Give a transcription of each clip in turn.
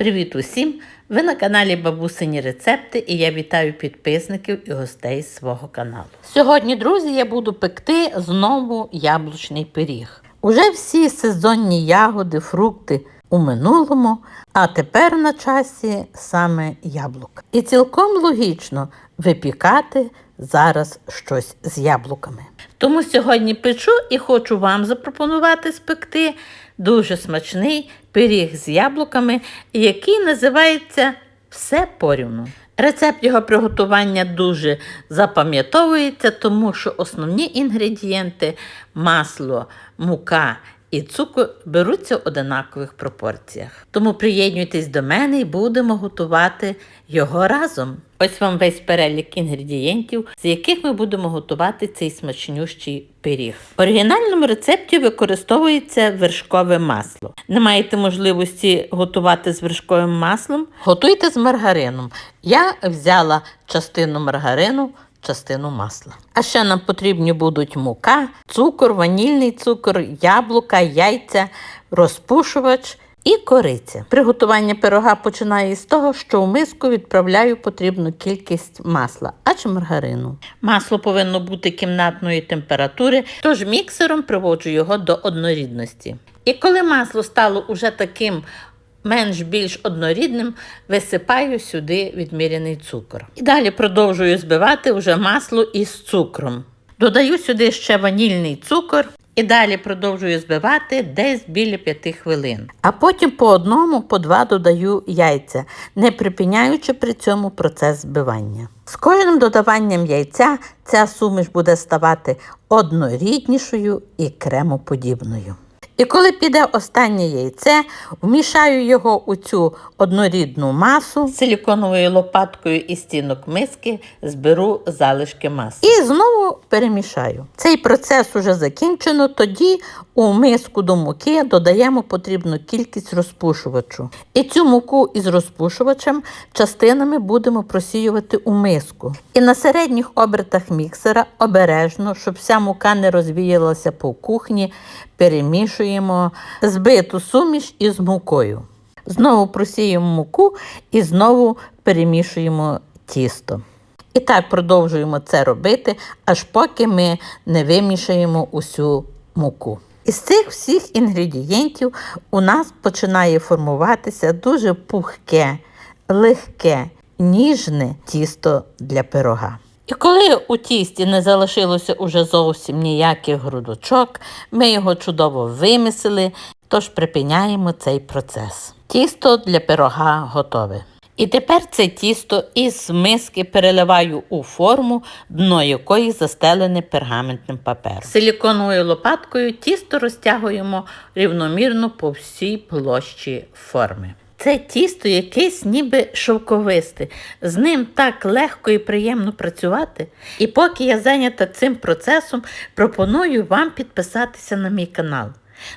Привіт усім! Ви на каналі Бабусині Рецепти і я вітаю підписників і гостей свого каналу. Сьогодні, друзі, я буду пекти знову яблучний пиріг. Уже всі сезонні ягоди, фрукти у минулому, а тепер на часі саме яблук. І цілком логічно випікати зараз щось з яблуками. Тому сьогодні печу і хочу вам запропонувати спекти дуже смачний пиріг з яблуками, який називається Все порівну. Рецепт його приготування дуже запам'ятовується, тому що основні інгредієнти масло, мука і цукор беруться в одинакових пропорціях. Тому приєднуйтесь до мене і будемо готувати його разом. Ось вам весь перелік інгредієнтів, з яких ми будемо готувати цей смачнющий пиріг. В оригінальному рецепті використовується вершкове масло. Не маєте можливості готувати з вершковим маслом? Готуйте з маргарином. Я взяла частину маргарину, частину масла. А ще нам потрібні будуть мука, цукор, ванільний цукор, яблука, яйця, розпушувач. І кориця. Приготування пирога починаю з того, що в миску відправляю потрібну кількість масла, адже маргарину. Масло повинно бути кімнатної температури, тож міксером приводжу його до однорідності. І коли масло стало уже таким менш-більш однорідним, висипаю сюди відміряний цукор. І далі продовжую збивати вже масло із цукром. Додаю сюди ще ванільний цукор. І далі продовжую збивати десь біля 5 хвилин. А потім по одному, по два додаю яйця, не припиняючи при цьому процес збивання. З кожним додаванням яйця ця суміш буде ставати одноріднішою і кремоподібною. І коли піде останнє яйце, вмішаю його у цю однорідну масу силіконовою лопаткою із стінок миски зберу залишки маси. І знову перемішаю. Цей процес уже закінчено. Тоді у миску до муки додаємо потрібну кількість розпушувачу. І цю муку із розпушувачем частинами будемо просіювати у миску. І на середніх обертах міксера обережно, щоб вся мука не розвіялася по кухні, перемішуємо збиту суміш із мукою. Знову просіємо муку і знову перемішуємо тісто. І так продовжуємо це робити, аж поки ми не вимішаємо усю муку. Із цих всіх інгредієнтів у нас починає формуватися дуже пухке, легке, ніжне тісто для пирога. І коли у тісті не залишилося уже зовсім ніяких грудочок, ми його чудово вимісили, тож припиняємо цей процес. Тісто для пирога готове. І тепер це тісто із миски переливаю у форму, дно якої застелене пергаментним папером. Силіконовою лопаткою тісто розтягуємо рівномірно по всій площі форми. Це тісто якесь ніби шовковисте. З ним так легко і приємно працювати. І поки я зайнята цим процесом, пропоную вам підписатися на мій канал.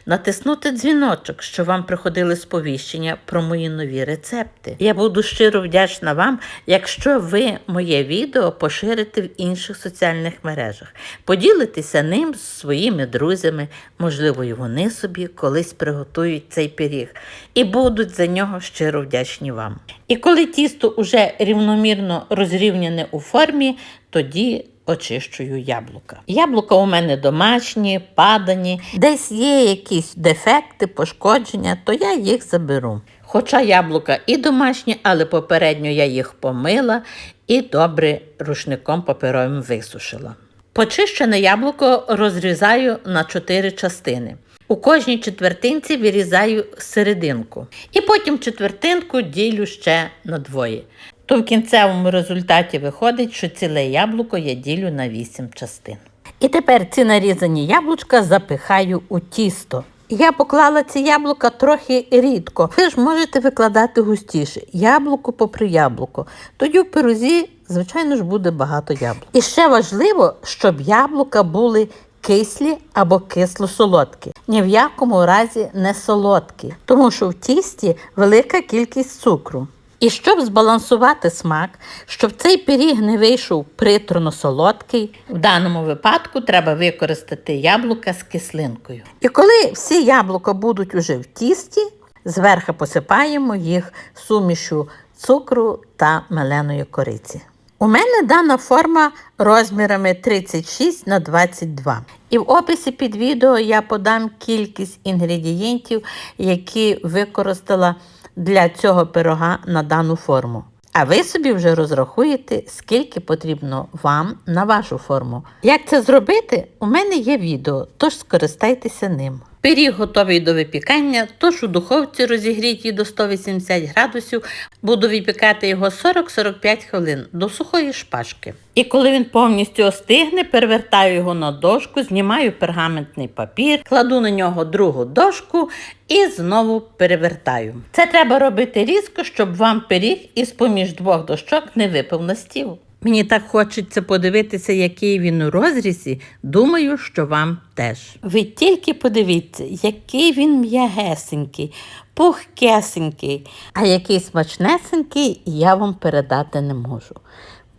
Натиснути дзвіночок, щоб вам приходили сповіщення про мої нові рецепти. Я буду щиро вдячна вам, якщо ви моє відео поширите в інших соціальних мережах. Поділитеся ним з своїми друзями, можливо, і вони собі колись приготують цей пиріг і будуть за нього щиро вдячні вам. І коли тісто уже рівномірно розрівняне у формі, тоді очищую яблука. Яблука у мене домашні, падані, десь є якісь дефекти, пошкодження, то я їх заберу. Хоча яблука і домашні, але попередньо я їх помила і добре рушником паперовим висушила. Почищене яблуко розрізаю на чотири частини. У кожній четвертинці вирізаю серединку. І потім четвертинку ділю ще на двоє. То в кінцевому результаті виходить, що ціле яблуко я ділю на 8 частин. І тепер ці нарізані яблучка запихаю у тісто. Я поклала ці яблука трохи рідко. Ви ж можете викладати густіше, яблуко попри яблуко. Тоді в пирозі, звичайно ж, буде багато яблук. І ще важливо, щоб яблука були кислі або кисло-солодкі. Ні в якому разі не солодкі, тому що в тісті велика кількість цукру. І щоб збалансувати смак, щоб цей пиріг не вийшов приторно солодкий, в даному випадку треба використати яблука з кислинкою. І коли всі яблука будуть уже в тісті, Зверху посипаємо їх сумішу цукру та меленої кориці. У мене дана форма розмірами 36 на 22. І в описі під відео я подам кількість інгредієнтів, які використала для цього пирога на дану форму. А ви собі вже розрахуєте, скільки потрібно вам на вашу форму. Як це зробити? У мене є відео, тож скористайтеся ним. Пиріг готовий до випікання, тож у духовці розігрітій до 180 градусів буду випікати його 40-45 хвилин до сухої шпажки. І коли він повністю остигне, перевертаю його на дошку, знімаю пергаментний папір, кладу на нього другу дошку і знову перевертаю. Це треба робити різко, щоб вам пиріг із поміж двох дощок не випав на стіл. Мені так хочеться подивитися, який він у розрізі. Думаю, що вам теж. Ви тільки подивіться, який він м'ягесенький, пухкесенький, а який смачнесенький я вам передати не можу.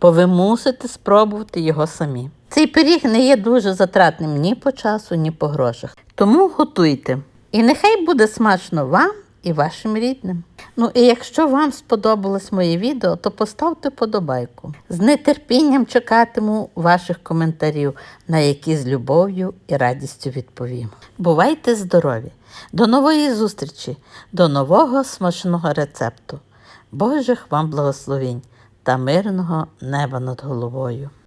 Бо ви мусите спробувати його самі. Цей пиріг не є дуже затратним ні по часу, ні по грошах. Тому готуйте. І нехай буде смачно вам і вашим рідним. Ну і якщо вам сподобалось моє відео, то поставте подобайку. З нетерпінням чекатиму ваших коментарів, на які з любов'ю і радістю відповім. Бувайте здорові! До нової зустрічі, до нового смачного рецепту. Божих вам благословінь та мирного неба над головою.